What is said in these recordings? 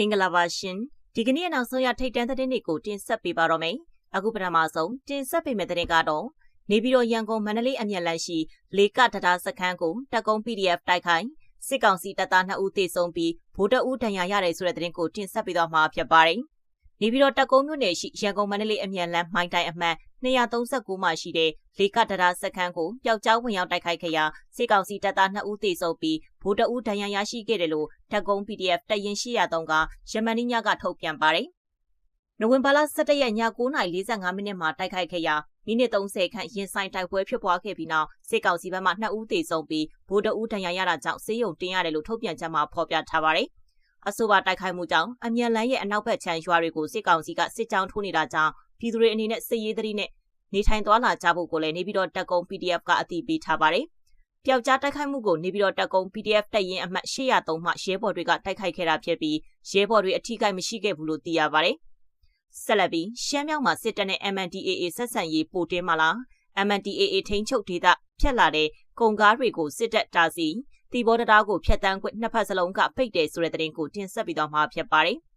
မင်္ဂလာပါရှင်ဒီကနေ့နောက်ဆုံးရထိတ်တန်းသတင်းတွေကိုတင်ဆက်ပေးပါတော့မယ်အခုပထမဆုံးတင်ဆက်ပေးမယ့်သတင်းကတော့နေပြည်တော်ရန်ကုန်မန္တလေးအမြန်လမ်းရှိလေကတတားစခန်းကိုတက်ကုန်း PDF တိုက်ခိုင်းစစ်ကောင်စီတပ်သား2ဦးသေဆုံးပြီးဗိုလ်တပ်ဦးဒဏ်ရာရတယ်ဆိုတဲ့သတင်းကိုတင်ဆက်ပေးသွားမှာဖြစ်ပါတယ်နေပြည်တော်တက်ကုန်းမြို့နယ်ရှိရန်ကုန်မန္တလေးအမြန်လမ်းမိုင်းတိုင်အမှတ် 239မှာရှိတဲ့လေကတရာစခန်းကိုပျောက်ကြားဝင်ရောက်တိုက်ခိုက်ခဲ့ရာစစ်ကောင်စီတပ်သား2ဦးသေဆုံးပြီးဗိုလ်တအူးဒဏ်ရာရရှိခဲ့တယ်လို့ဓာတ်ကုန်း PDF တရင်803ကယမန်နီညကထုတ်ပြန်ပါတယ်။နိုဝင်ဘာလ17ရက်ည9:45မိနစ်မှာတိုက်ခိုက်ခဲ့ရာမိနစ်30ခန့်ရင်ဆိုင်တိုက်ပွဲဖြစ်ပွားခဲ့ပြီးနောက်စစ်ကောင်စီဘက်မှ2ဦးသေဆုံးပြီးဗိုလ်တအူးဒဏ်ရာရတာကြောင့်စေယုံတင်ရတယ်လို့ထုတ်ပြန်ချက်မှာဖော်ပြထားပါတယ်။အဆိုပါတိုက်ခိုက်မှုကြောင့်အမြန်လန်းရဲ့အနောက်ဘက်ခြမ်းရွာတွေကိုစစ်ကောင်စီကစစ်ကြောင်းထိုးနေတာကြောင့် ပြည်သူတွေအနေနဲ့စစ်ရေးသတိနဲ့နေထိုင်သွားလာကြဖို့ကိုလည်းနေပြည်တော်တက်ကုန်း PDF ကအတည်ပြုထားပါတယ်။ပျောက်ကြားတိုက်ခိုက်မှုကိုနေပြည်တော်တက်ကုန်း PDF တက်ရင်အမှတ်803မှရဲဘော်တွေကတိုက်ခိုက်ခဲ့တာဖြစ်ပြီးရဲဘော်တွေအထိကိမရှိခဲ့ဘူးလို့သိရပါတယ်။ဆက်လက်ပြီးရှမ်းမြောက်မှာစစ်တပ်နဲ့ MNDAA ဆက်ဆံရေးပိုတင်းမလား MNDAA ထိန်းချုပ်ဒေသဖျက်လာတဲ့ကုန်ကားတွေကိုစစ်တပ်တာစီတီဘောတရားကိုဖျက်တမ်းခွင့်နှစ်ဖက်စလုံးကပိတ်တယ်ဆိုတဲ့သတင်းကိုတင်ဆက်ပြီးတော့မှာဖြစ်ပါတယ်။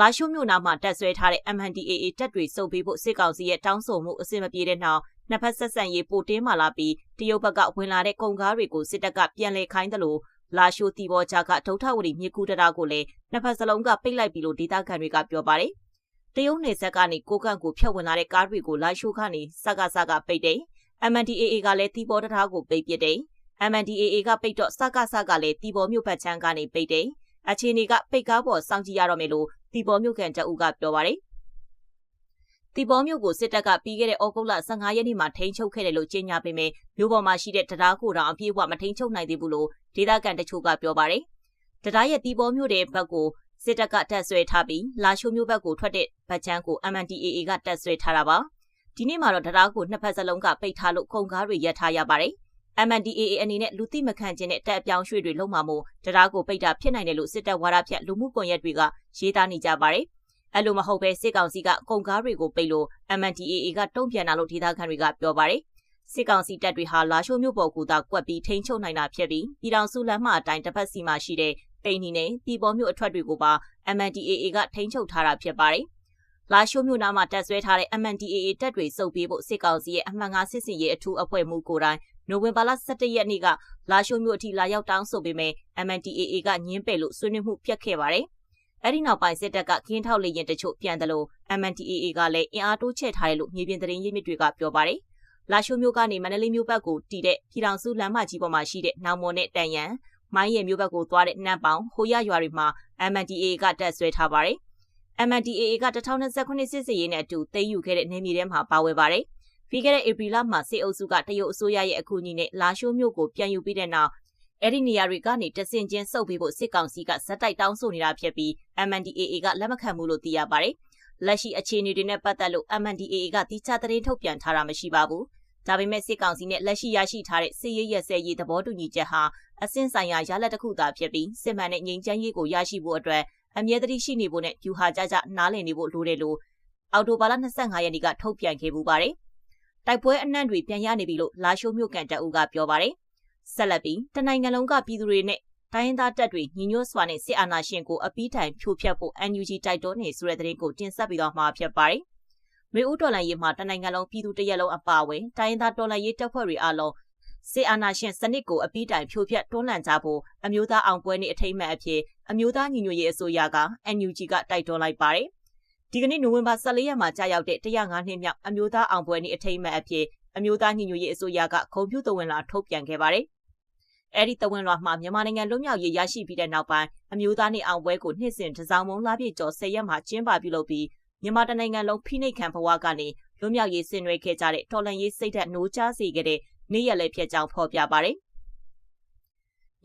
လာရှိုးမြို့နာမှာတက်ဆွဲထားတဲ့ MNDAA တပ်တွေစုပ်ပေးဖို့စစ်ကောင်စီရဲ့တောင်းဆိုမှုအဆင်မပြေတဲ့နောက်နှစ်ဖက်ဆက်ဆံရေးပိုတင်းမာလာပြီးတရုတ်ဘက်ကဝင်လာတဲ့ကုန်ကားတွေကိုစစ်တပ်ကပြန်လည်ခိုင်းတယ်လို့လာရှိုးတီဘောချာကဒုထဝရီမြေကူတရာကိုလည်းနှစ်ဖက်စလုံးကပိတ်လိုက်ပြီလို့ဒေသခံတွေကပြောပါတယ်။တရုတ်နယ်စပ်ကနေကိုကန့်ကိုဖျက်ဝင်လာတဲ့ကားတွေကိုလာရှိုးကနေစကားစကားပိတ်တယ်။ MNDAA ကလည်းတီဘောတရာကိုပိတ်ပစ်တယ်။ MNDAA ကပိတ်တော့စကားစကားလည်းတီဘောမြို့ဘက်ချမ်းကနေပိတ်တယ်။အခြေအနေကပိတ်ကားပေါ်စောင့်ကြည့်ရတော့မယ်လို့ တီဘောမြို့ကန်တအုပ်ကပြောပါတယ်။တီဘောမြို့ကိုစစ်တပ်ကပြီးခဲ့တဲ့ဩဂုတ်လ15ရက်နေ့မှာထိန်းချုပ်ခဲ့တယ်လို့ကြေညာပေမဲ့မြို့ပေါ်မှာရှိတဲ့တရားကိုတောင်အပြည့်အဝမထိန်းချုပ်နိုင်သေးဘူးလို့ဒေသခံတချို့ကပြောပါတယ်။တရားရဲ့တီဘောမြို့တဲ့ဘက်ကိုစစ်တပ်ကတက်ဆွဲထားပြီးလာရှိုးမြို့ဘက်ကိုထွက်တဲ့ဗတ်ချမ်းကို MNDAA ကတက်ဆွဲထားတာပါ။ဒီနေ့မှာတော့တရားကိုနှစ်ဖက်စလုံးကပိတ်ထားလို့ကုန်ကားတွေရပ်ထားရပါတယ်။ MNDAA အနေနဲ့လူသိမခံခြင်းနဲ့တက်အပြောင်းရွှေ့တွေလုံးမှာမို့တရားကိုပိတ်တာဖြစ်နိုင်တယ်လို့စစ်တပ်ဝါဒဖြတ်လူမှုကွန်ရက်တွေကရေးသားနေကြပါတယ်။အဲ့လိုမဟုတ်ပဲစစ်ကောင်စီကကုန်ကားတွေကိုပိတ်လို့ MNDAA ကတုံ့ပြန်လာလို့ဒေသခံတွေကပြောပါတယ်။စစ်ကောင်စီတပ်တွေဟာလာရှိုးမြို့ပေါ်ကူသာကွက်ပြီးထိန်းချုပ်နိုင်တာဖြစ်ပြီးပြည်တော်စုလမ်းမအတိုင်းတစ်ဖက်စီမှာရှိတဲ့ပိန်နီနဲ့ပြည်ပေါ်မြို့အထွက်တွေကိုပါ MNDAA ကထိန်းချုပ်ထားတာဖြစ်ပါတယ်။လာရှိုးမြို့နားမှာတက်ဆွဲထားတဲ့ MNDAA တပ်တွေစုပ်ပြေးဖို့စစ်ကောင်စီရဲ့အမှန်ငါစစ်စင်ရေးအထူးအဖွဲ့မှုကိုယ်တိုင် နိုဝင်ဘာလ17ရက်နေ့ကလာရှိုးမြို့အထိလာရောက်တောင်းဆိုပေမဲ့ MNDAA ကညင်းပယ်လို့ဆွေးနွေးမှုပြတ်ခဲ့ပါတယ်။အဲဒီနောက်ပိုင်းစစ်တပ်ကခင်းထောက်လေရင်တချို့ပြန်တယ်လို့ MNDAA ကလည်းအင်အားတိုးချဲ့ထားတယ်လို့မြေပြင်သတင်းရင်းမြစ်တွေကပြောပါတယ်။လာရှိုးမြို့ကနေမန္တလေးမြို့ဘက်ကိုတီးတဲ့ပြည်တော်စုလမ်းမကြီးပေါ်မှာရှိတဲ့နောင်မော်နဲ့တန်ရန်မိုင်းရည်မြို့ဘက်ကိုသွားတဲ့နတ်ပေါင်ဟိုရရွာတွေမှာ MNDAA ကတက်ဆွဲထားပါတယ်။ MNDAA က2029စစ်စည်ရေးနဲ့အတူသိမ်းယူခဲ့တဲ့နေမြေထဲမှာပါဝင်ပါတယ်။ ပြီးခဲ့တဲ့ဧပြီလမှာစစ်အုပ်စုကတရုတ်အစိုးရရဲ့အကူအညီနဲ့လာရှိုးမြို့ကိုပြန်ယူပြီးတဲ့နောက်အဲ့ဒီနေရာတွေကနေတဆင်ချင်းစုပ်ပြီးဖို့စစ်ကောင်စီကဇက်တိုက်တောင်းဆိုနေတာဖြစ်ပြီး MNDAA ကလက်မခံဘူးလို့သိရပါတယ်။လက်ရှိအခြေအနေတွေနဲ့ပတ်သက်လို့ MNDAA ကတိကျသတင်းထုတ်ပြန်ထားတာမရှိပါဘူး။ဒါပေမဲ့စစ်ကောင်စီနဲ့လက်ရှိရရှိထားတဲ့စစ်ရေးရစဲရေးသဘောတူညီချက်ဟာအဆင့်ဆိုင်ရာရလဒ်တစ်ခုသာဖြစ်ပြီးစစ်မှန်တဲ့ငြိမ်းချမ်းရေးကိုရရှိဖို့အတွက်အမြဲတမ်းရှိနေဖို့နဲ့ယူဟာကြကြနားလည်နေဖို့လိုတယ်လို့အော်တိုဘာလ25ရက်နေ့ကထုတ်ပြန်ခဲ့ပူပါတယ်။ တိုက်ပွဲအနှံ့တွေပြန်ရနေပြီလို့လာရှိုးမြို့ကန်တပ်ဦးကပြောပါတယ်။ဆက်လက်ပြီးတနိုင်ငံလုံးကပြည်သူတွေနဲ့တိုင်းရင်းသားတပ်တွေညီညွတ်စွာနဲ့စစ်အာဏာရှင်ကိုအပီးတိုင်ဖြိုဖျက်ဖို့ NUG တိုက်တွန်းနေဆိုတဲ့သတင်းကိုတင်ဆက်ပြီးတော့မှာဖြစ်ပါတယ်။မေဦးတော်လှန်ရေးမှာတနိုင်ငံလုံးပြည်သူတရက်လုံးအပါအဝင်တိုင်းရင်းသားတော်လှန်ရေးတပ်ဖွဲ့တွေအားလုံးစစ်အာဏာရှင်စနစ်ကိုအပီးတိုင်ဖြိုဖျက်တွန်းလှန်ကြဖို့အမျိုးသားအောင်ပွဲနေ့အထိမ်းအမှတ်အဖြစ်အမျိုးသားညီညွတ်ရေးအစိုးရက NUG ကတိုက်တွန်းလိုက်ပါတယ်။ ဒီကနေ့နိုဝင်ဘာ14ရက်မှာကြာရောက်တဲ့105နှစ်မြောက်အမျိုးသားအောင်ပွဲနေ့အထိမ်းအမှတ်အဖြစ်အမျိုးသားညီညွတ်ရေးအစိုးရကဂုဏ်ပြုသဝင်လာထုတ်ပြန်ခဲ့ပါတယ်။အဲဒီတဝန်လွှာမှာမြန်မာနိုင်ငံလွတ်မြောက်ရေးရရှိပြီးတဲ့နောက်ပိုင်းအမျိုးသားနေ့အောင်ပွဲကိုနှစ်စဉ်တစောင်းမုံလာပြည့်ကျော်10ရက်မှာကျင်းပပြုလုပ်ပြီးမြန်မာတနိုင်ငံလုံးဖိနှိပ်ခံဘဝကနေလွတ်မြောက်ရေးဆင်နွှဲခဲ့ကြတဲ့တော်လန်ရေးစိတ်ဓာတ်နှိုးချစေခဲ့တဲ့နေ့ရက်လည်းဖြစ်ကြောင်းဖော်ပြပါတယ်။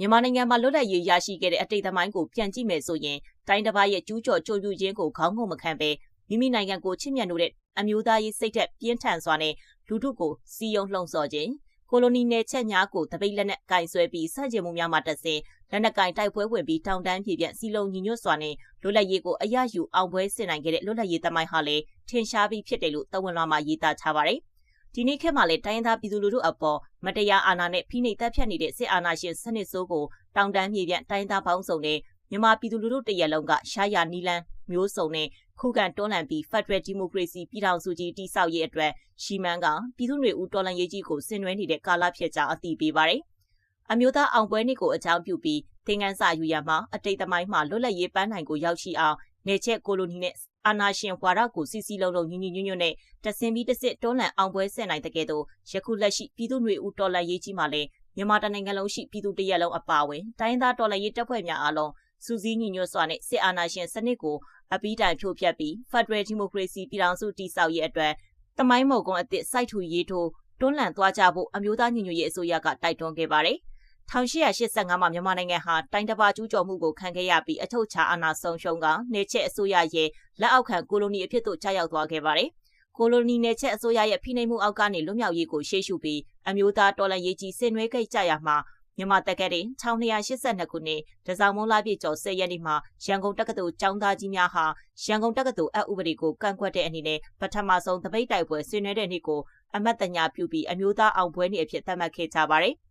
မြန်မာနိုင်ငံမှာလွတ်လပ်ရေးရရှိခဲ့တဲ့အတိတ်သမိုင်းကိုပြန်ကြည့်မယ်ဆိုရင်တိုင်းတစ်ပါးရဲ့ကျူးကျော်ကြိုးပြူခြင်းကိုခေါင်းငုံမခံပဲမိမိနိုင်ငံကိုချစ်မြတ်လို့တဲ့အမျိုးသားရေးစိတ်ဓာတ်ပြင်းထန်စွာနဲ့လူထုကိုစီယုံလှုံ့ဆော်ခြင်းကိုလိုနီနယ်ချက်များကိုတပိတ်လက်နက်ကင်ဆွဲပြီးစန့်ကျင်မှုများမှတဆင်လက်နက်ကင်တိုက်ပွဲဝင်ပြီးတောင်တန်းပြည်ပြစီလုံးညီညွတ်စွာနဲ့လွတ်လပ်ရေးကိုအရယူအောင်ပွဲဆင်နိုင်ခဲ့တဲ့လွတ်လပ်ရေးသမိုင်းဟာလည်းထင်ရှားပြီးဖြစ်တယ်လို့တဝန်လွှာမှာရေးသားထားပါတယ်။ ဒီနေ့ခေတ်မှာလည်းတိုင်းရင်းသားပြည်သူလူထုအပေါ်မတရားအာဏာနဲ့ဖိနှိပ်တပ်ဖြတ်နေတဲ့စစ်အာဏာရှင်စနစ်ဆိုးကိုတောင်တန်းမြေပြတိုင်းသားပေါင်းစုံနဲ့မြန်မာပြည်သူလူထုတရက်လုံးကရှားရနီလန်းမျိုးစုံနဲ့ခုခံတွန်းလှန်ပြီး Federal Democracy ပြည်ထောင်စုကြီးတည်ဆောက်ရေးအတွက်ရှီမန်ကပြည်သူ့တွေဦးတော်လှန်ရေးကြီးကိုဆင်နွှဲနေတဲ့ကာလဖြစ်ကြောင်းအသိပေးပါတယ်။အမျိုးသားအောင်ပွဲနေ့ကိုအကြောင်းပြုပြီးသင်္ကန်းစာယူရမှာအတိတ်သမိုင်းမှာလွတ်လပ်ရေးပန်းနိုင်ကိုရောက်ရှိအောင် နေချက်ကိုလိုနီနဲ့အာနာရှင်ဝါဒကိုစီစီလုံးလုံးညီညီညွတ်ညွတ်နဲ့တဆင်ပြီးတစ်စစ်တွန်းလှန်အောင်ပွဲဆင်နိုင်တဲ့ကဲ့သို့ယခုလက်ရှိပြည်သူ့မျိုးဦးတော်လှန်ရေးကြီးမှာလည်းမြန်မာတနိုင်ငံလုံးရှိပြည်သူတရက်လုံးအပါအဝင်တိုင်းသားတော်လှန်ရေးတပ်ဖွဲ့များအားလုံးစူးစီးညီညွတ်စွာနဲ့စစ်အာဏာရှင်စနစ်ကိုအပီးတိုင်ဖြိုဖျက်ပြီး Federal Democracy ပြည်ထောင်စုတည်ဆောက်ရေးအတွက်တမိုင်းမုံကုန်းအသစ်စိုက်ထူရေးထိုးတွန်းလှန်သွားကြဖို့အမျိုးသားညီညွတ်ရေးအစိုးရကတိုက်တွန်းခဲ့ပါတယ်။ 1885မှာမြန်မာနိုင်ငံဟာတိုင်းတစ်ပါးကျူးကျော်မှုကိုခံခဲ့ရပြီးအထုပ်ချအာဏာဆုံးရှုံးကနေချက်အစိုးရရဲ့လက်အောက်ခံကိုလိုနီအဖြစ်သို့ကြာရောက်သွားခဲ့ပါတယ်။ကိုလိုနီနယ်ချက်အစိုးရရဲ့ဖိနှိပ်မှုအောက်ကနေလွတ်မြောက်ရေးကိုရှေ့ရှုပြီးအမျိုးသားတော်လှန်ရေးကြီးဆင်နွှဲခဲ့ကြရမှာမြန်မာတက္ကသိုလ်1282ခုနှစ်တစောင်းမုံလာပြည့်ကျော်10ရက်နေ့မှာရန်ကုန်တက္ကသိုလ်ကျောင်းသားကြီးများဟာရန်ကုန်တက္ကသိုလ်အဥပဒေကိုကန့်ကွက်တဲ့အနေနဲ့ပထမဆုံးတပိတ်တိုက်ပွဲဆွေးနွေးတဲ့နေ့ကိုအမတ်တညာပြုပြီးအမျိုးသားအောင်ပွဲနေ့အဖြစ်သတ်မှတ်ခဲ့ကြပါတယ်။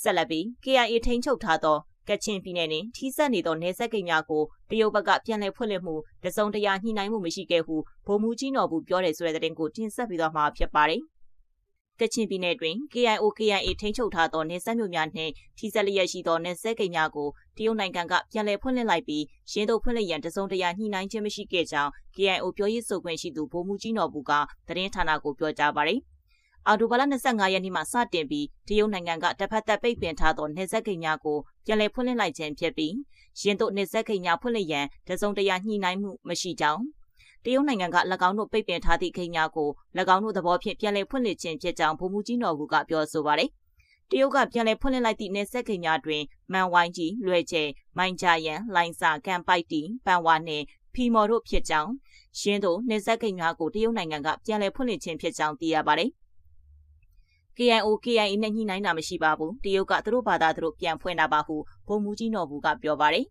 ဆက်လက်ပြီး KIA ထိန်းချုပ်ထားသောကချင်ပြည်နယ်တွင်ထိစပ်နေသောနေဆက်ကိန်းများကိုတရုတ်ဘက်ကပြန်လည်ဖွင့်လှစ်မှုတစုံတရာညှိနှိုင်းမှုမရှိခဲ့ဟုဗိုလ်မှူးကြီးနော်ဘူးပြောတယ်ဆိုတဲ့သတင်းကိုတင်ဆက်ပြီးတော့မှာဖြစ်ပါတယ်။ကချင်ပြည်နယ်တွင် KIO KIA ထိန်းချုပ်ထားသောနေဆက်မြို့များနှင့်ထိစပ်လျက်ရှိသောနေဆက်ကိန်းများကိုတရုတ်နိုင်ငံကပြန်လည်ဖွင့်လှစ်လိုက်ပြီးရင်းတို့ဖွင့်လှစ်ရန်တစုံတရာညှိနှိုင်းခြင်းမရှိခဲ့ကြောင်း KIO ပြောရေးဆိုခွင့်ရှိသူဗိုလ်မှူးကြီးနော်ဘူးကသတင်းဌာနကိုပြောကြားပါတယ်။ အော်တိုဘာလ25ရက်နေ့မှာစတင်ပြီးတရုတ်နိုင်ငံကတစ်ဖက်သက်ပိတ်ပင်ထားသောနေဆက်ကိန်းများကိုပြန်လည်ဖွင့်လှစ်လိုက်ခြင်းဖြစ်ပြီးရင်းတို့နေဆက်ကိန်းများဖွင့်လှစ်ရန်တစုံတရာညှိနှိုင်းမှုမရှိကြောင်းတရုတ်နိုင်ငံက၎င်းတို့ပိတ်ပင်ထားသည့်ကိန်းများကို၎င်းတို့သဘောဖြင့်ပြန်လည်ဖွင့်လှစ်ခြင်းဖြစ်ကြောင်းဗိုလ်မှူးကြီးနော်ဘူးကပြောဆိုပါတယ်။တရုတ်ကပြန်လည်ဖွင့်လှစ်လိုက်သည့်နေဆက်ကိန်းများတွင်မန်ဝိုင်းကြီးလွယ်ကျဲမိုင်ဂျာယန်လိုင်စာကန်ပိုက်တီပန်ဝါနှင့်ဖီမော်တို့ဖြစ်ကြောင်းရင်းတို့နေဆက်ကိန်းများကိုတရုတ်နိုင်ငံကပြန်လည်ဖွင့်လှစ်ခြင်းဖြစ်ကြောင်းသိရပါတယ်။ KIO KIA နဲ့ညှိနှိုင်းတာမရှိပါဘူးတရုတ်ကသူတို့ဘာသာသူတို့ပြန်ဖွင့်တာပါဟုဗိုလ်မှူးကြီးနော်ဘူးကပြောပါတယ်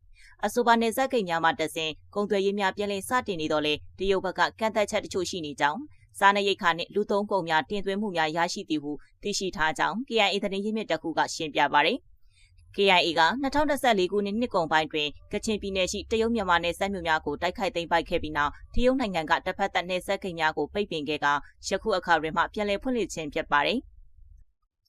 အဆိုပါနယ်စပ်ဂိတ်များမှာတဆင်ကုန်သွယ်ရေးများပြန်လည်စတင်နေတော့လေတရုတ်ဘက်ကကန့်သက်ချက်တချို့ရှိနေကြောင်းစားနပ်ရိက္ခာနှင့်လူသုံးကုန်များတင်သွင်းမှုများရရှိသည်ဟုသိရှိထားကြောင်း KIA သတင်းရင်းမြစ်တစ်ခုကရှင်းပြပါတယ်။ KIA က2014ခုနှစ်နှစ်ကုန်ပိုင်းတွင်ကချင်ပြည်နယ်ရှိတရုတ်မြန်မာနယ်စပ်မြို့များကိုတိုက်ခိုက်သိမ်းပိုက်ခဲ့ပြီးနောက်တရုတ်နိုင်ငံကတစ်ဖက်သက်နယ်စပ်ဂိတ်များကိုပိတ်ပင်ခဲ့ကယခုအခါတွင်မှပြန်လည်ဖွင့်လှစ်ခြင်းဖြစ်ပါတယ်။